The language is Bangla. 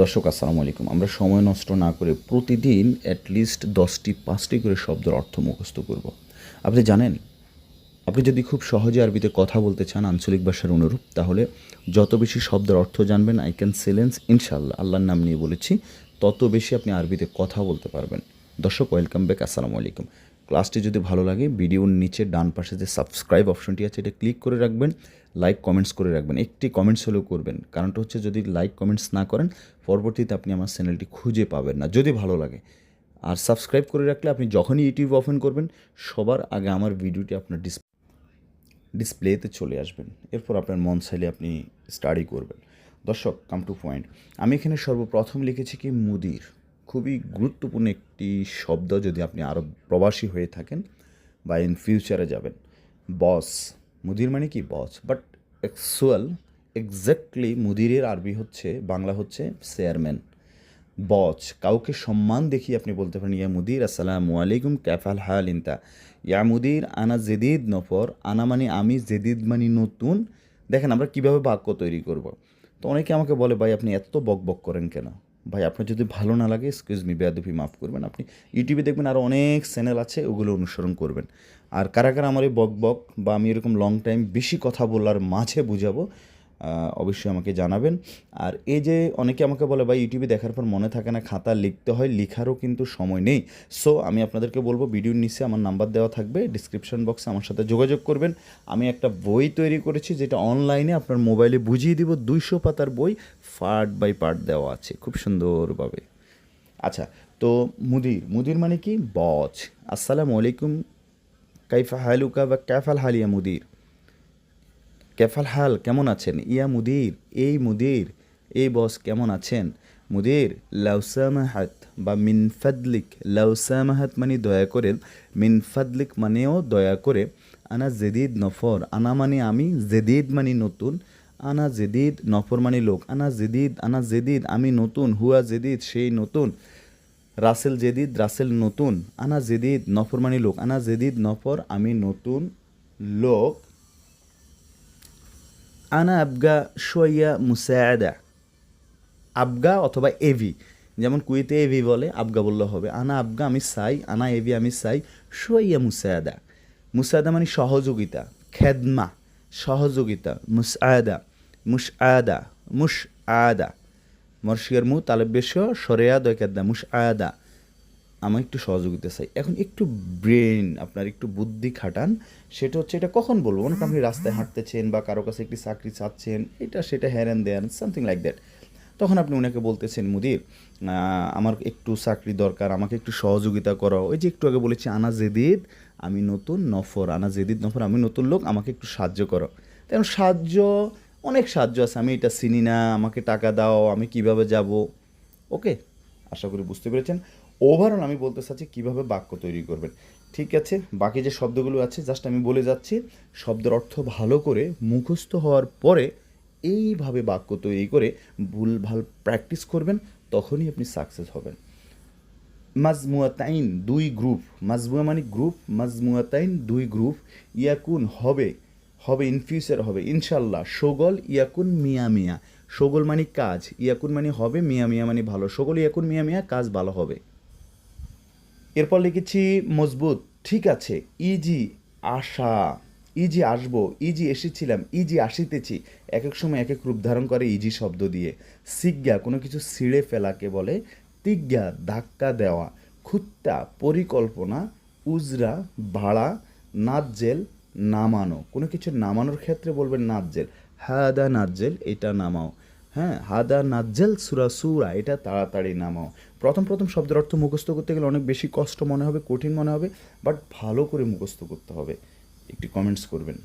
দর্শক, আসসালামু আলাইকুম। আমরা সময় নষ্ট না করে প্রতিদিন অ্যাটলিস্ট দশটি, পাঁচটি করে শব্দের অর্থ মুখস্থ করব। আপনি জানেন, আপনি যদি খুব সহজে আরবিতে কথা বলতে চান আঞ্চলিক ভাষার অনুরূপ, তাহলে যত বেশি শব্দের অর্থ জানবেন আই ক্যান সেলেন্স ইনশাল্লাহ আল্লাহর নাম নিয়ে বলেছি, তত বেশি আপনি আরবিতে কথা বলতে পারবেন। দর্শক ওয়েলকাম ব্যাক আসসালামু আলাইকুম। ক্লাসটি যদি ভালো লাগে, ভিডিওর নিচে ডান পাশে যে সাবস্ক্রাইব অপশনটি আছে, এটা ক্লিক করে রাখবেন, লাইক কমেন্টস করে রাখবেন, একটি কমেন্টস হলেও করবেন। কারণটা হচ্ছে যদি লাইক কমেন্টস না করেন, পরবর্তীতে আপনি আমার চ্যানেলটি খুঁজে পাবেন না, যদি ভালো লাগে। আর সাবস্ক্রাইব করে রাখলে আপনি যখনই ইউটিউব ওপেন করবেন, সবার আগে আমার ভিডিওটি আপনার ডিস, ডিসপ্লেতে চলে আসবেন। এরপর আপনার মন চাইলে আপনি স্টাডি করবেন। দর্শক কাম টু পয়েন্ট আমি এখানে সর্বপ্রথম লিখেছি কি? মুদির। খুবই গুরুত্বপূর্ণ একটি শব্দ যদি আপনি আরও প্রবাসী হয়ে থাকেন বা ইন ফিউচারে যাবেন। বস মুদির মানে কি বস বাট অ্যাকচুয়াল এক্স্যাক্টলি মুদিরের আরবি হচ্ছে, বাংলা হচ্ছে চেয়ারম্যান বচ কাউকে সম্মান দেখিয়ে আপনি বলতে পারেন, ইয়া মুদির, আসসালামু আলাইকুম, ক্যাফাল হাল ইনতা? ইয়া মুদির, আনা জেদিদ নফর। আনা মানে আমি, জেদিদ মানে নতুন। দেখেন আমরা কীভাবে বাক্য তৈরি করব। তো অনেকে আমাকে বলে, ভাই, আপনি এত বক বক করেন কেন? ভাই, আপনার যদি ভালো না লাগে এক্সকিউজ মি বেয়াদুফি মাফ করবেন। আপনি ইউটিউবে দেখবেন আরও অনেক চ্যানেল আছে, ওগুলো অনুসরণ করবেন। আর কারা কারা আমার এই বক বক বা আমি এরকম লং টাইম বেশি কথা বলার মাঝে বুঝাবো অবশ্যই আমাকে জানাবেন। আর এই যে অনেকে আমাকে বলে, ভাই ইউটিউবে দেখার পর মনে থাকে না, খাতা লিখতে হয়, লিখারও কিন্তু সময় নেই। সো আমি আপনাদেরকে বলব, ভিডিওর নিচে আমার নাম্বার দেওয়া থাকবে ডিসক্রিপশন বক্সে আমার সাথে যোগাযোগ করবেন। আমি একটা বই তৈরি করেছি, যেটা অনলাইনে আপনার মোবাইলে বুঝিয়ে দিব, দুইশো পাতার বই পার্ট বাই পার্ট দেওয়া আছে, খুব সুন্দরভাবে। আচ্ছা তো মুদির মুদির মানে কি? বচ আসসালামু আলাইকুম। কাইফা হালুকা বা ক্যাফাল হাল ইয়া মুদির? কেফাল হাল, কেমন আছেন? ইয়া মুদির, এই মুদির, এই বস কেমন আছেন? মুদির লাউসামাহাত বা মিন ফাদলিক। লাউসামাহাত মানে দয়া করে, মিন ফাদলিক মানেও দয়া করে। আনা জেদিদ নফর, আনা মানে আমি, জেদিদ মানে নতুন। আনা জেদিদ নফর মানে লোক। আনা জেদিদ আনা জেদিদ, আমি নতুন, হুয়া জেদিদ, সেই নতুন। রাসেল জেদিদ, রাসেল নতুন। আনা জেদিদ নফর মানে লোক। আনা জেদিদ, নফর, আমি নতুন লোক। আনা আবগা শোয়া মুসায়দা। আবগা অথবা এভি। যেমন কুয়েতে এভি বলে, আবগা বললে হবে। আনা আবগা, আমি সাই। আনা এভি, আমি সাই। শোয়া মুসায়দা। মুসায়দা মানে সহযোগিতা, খেদমা। সহযোগিতা, মুসআদা মুস আদা মুস আয়দা মর্শিয়ার মু তালেবেশ সরেয়া দয়কাদা মুস আদা আমার একটু সহযোগিতা চাই। এখন একটু ব্রেন, আপনার একটু বুদ্ধি খাটান। সেটা হচ্ছে, এটা কখন বলব? মনে আপনি রাস্তায় হাঁটতেছেন বা কারও কাছে একটি চাকরি চাচ্ছেন, এটা সেটা হ্যারেন দেন, সামথিং লাইক দ্যাট। তখন আপনি ওনাকে বলতেছেন, মুদির আমার একটু চাকরি দরকার, আমাকে একটু সহযোগিতা করো। ওই যে একটু আগে বলেছি, আনা জেদিদ, আমি নতুন নফর, আনা জেদিদ নফর, আমি নতুন লোক, আমাকে একটু সাহায্য করো। তেমন সাহায্য, অনেক সাহায্য আছে, আমি এটা চিনি না, আমাকে টাকা দাও, আমি কীভাবে যাব? ওকে, আশা করি বুঝতে পেরেছেন। ওভারঅল আমি বলতে চাচ্ছি, কীভাবে বাক্য তৈরি করবেন? ঠিক আছে, বাকি যে শব্দগুলো আছে, জাস্ট আমি বলে যাচ্ছি, শব্দের অর্থ ভালো করে মুখস্থ হওয়ার পরে এইভাবে বাক্য তৈরি করে ভুলভাল প্র্যাকটিস করবেন, তখনই আপনি সাকসেস হবেন। মাজমুয়াতাইন দুই গ্রুপ মাজমুয়া মানে গ্রুপ মাজমুয়াতাইন দুই গ্রুপ ইয়াকুন হবে হবে ইন ফিউচার হবে ইনশাল্লাহ সোগল, ইয়াকুন মিয়া মিয়া। সগল মানে কাজ, ইয়াকুন মানে হবে মিয়া মিয়া মানে ভালো। সোগল, ইয়াকুন, মিয়া মিয়া, কাজ ভালো হবে। এরপর লিখেছি মজবুত, ঠিক আছে ইজি আশা। ইজি আসব, ইজি এসেছিলাম, ইজি আসিতেছি। এক এক সময় এক এক রূপ ধারণ করে ইজি শব্দ দিয়ে। সিজ্ঞা, কোনো কিছু ছিঁড়ে ফেলাকে বলে তিজ্ঞা, ধাক্কা দেওয়া, খুত্তা, পরিকল্পনা, উজরা, ভাড়া, নাজ্জেল, নামানো। কোনো কিছু নামানোর ক্ষেত্রে বলবেন নাজ্জেল। হাদা নাজ্জেল, এটা নামাও। হ্যাঁ হাদা নাজ্জেল সুরা সুরা, এটা তাড়াতাড়ি নামাও। প্রথম প্রথম শব্দের অর্থ মুখস্থ করতে গেলে অনেক বেশি কষ্ট মনে হবে, কঠিন মনে হবে বাট ভালো করে মুখস্থ করতে হবে। একটি কমেন্টস করবেন।